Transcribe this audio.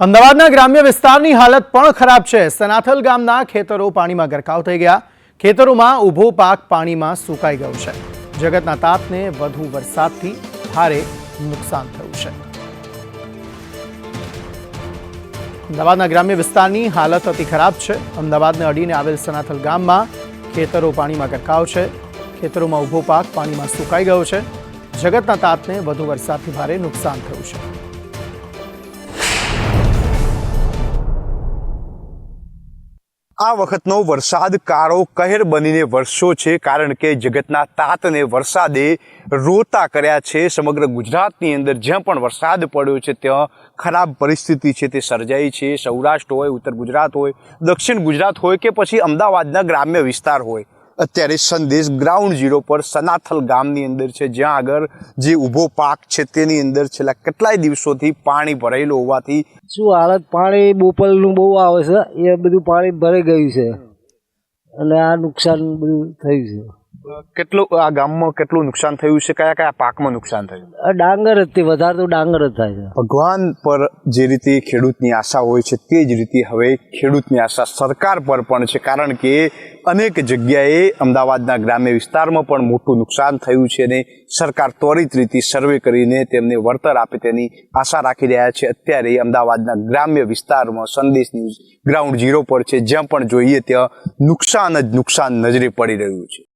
અમદાવાદના ગ્રામ્ય વિસ્તારની હાલત પણ ખરાબ છે. સનાથલ ગામના ખેતરો પાણીમાં ગરકાવ થઈ ગયા. ખેતરોમાં ઊભો પાક પાણીમાં સુકાઈ ગયો છે. જગતના તાતને વધુ વરસાદથી ભારે નુકસાન થયું છે. અમદાવાદના ગ્રામ્ય વિસ્તારની હાલત અતિ ખરાબ છે. અમદાવાદને અડીને આવેલ સનાથલ ગામમાં ખેતરો પાણીમાં ગરકાવ છે. ખેતરોમાં ઊભો પાક પાણીમાં સુકાઈ ગયો છે. જગતના તાતને વધુ વરસાદથી ભારે નુકસાન થયું છે. આ વખતનો વરસાદ કાળો કહેર બનીને વરસ્યો છે કારણ કે જગતના તાતને વરસાદે રોતા કર્યા છે. સમગ્ર ગુજરાતની અંદર જ્યાં પણ વરસાદ પડ્યો છે, ત્યાં ખરાબ પરિસ્થિતિ છે, તે સર્જાઈ છે. સૌરાષ્ટ્ર હોય, ઉત્તર ગુજરાત હોય, દક્ષિણ ગુજરાત હોય કે પછી અમદાવાદના ગ્રામ્ય વિસ્તાર હોય. અત્યારે સંદેશ ગ્રાઉન્ડ ઝીરો પર સનાથલ ગામની અંદર છે. જ્યાં આગળ જે ઊભો પાક છે તેની અંદર છેલ્લા કેટલાય દિવસોથી પાણી ભરાયેલું હોવાથી શું હાલત? પાણી બોપલનું બહુ આવે છે. એ બધું પાણી ભરાઈ ગયું છે. એટલે આ નુકસાન બધું થયું છે. કેટલું આ ગામમાં કેટલું નુકસાન થયું છે? કયા કયા પાકમાં નુકસાન થયું? ડાંગર જ તે વધારે તો ડાંગર જ થાય છે. ભગવાન પર જે રીતે ખેડૂતની આશા હોય છે તે જ રીતે હવે ખેડૂતની આશા સરકાર પર પણ છે. કારણ કે અનેક જગ્યાએ અમદાવાદના ગ્રામ્ય વિસ્તારમાં પણ મોટું નુકસાન થયું છે અને સરકાર ત્વરિત રીતે સર્વે કરીને તેમને વળતર આપે તેની આશા રાખી રહ્યા છે. અત્યારે અમદાવાદના ગ્રામ્ય વિસ્તારમાં સંદેશ ન્યૂઝ ગ્રાઉન્ડ ઝીરો પર છે. જ્યાં પણ જોઈએ ત્યાં નુકસાન જ નુકસાન નજરે પડી રહ્યું છે.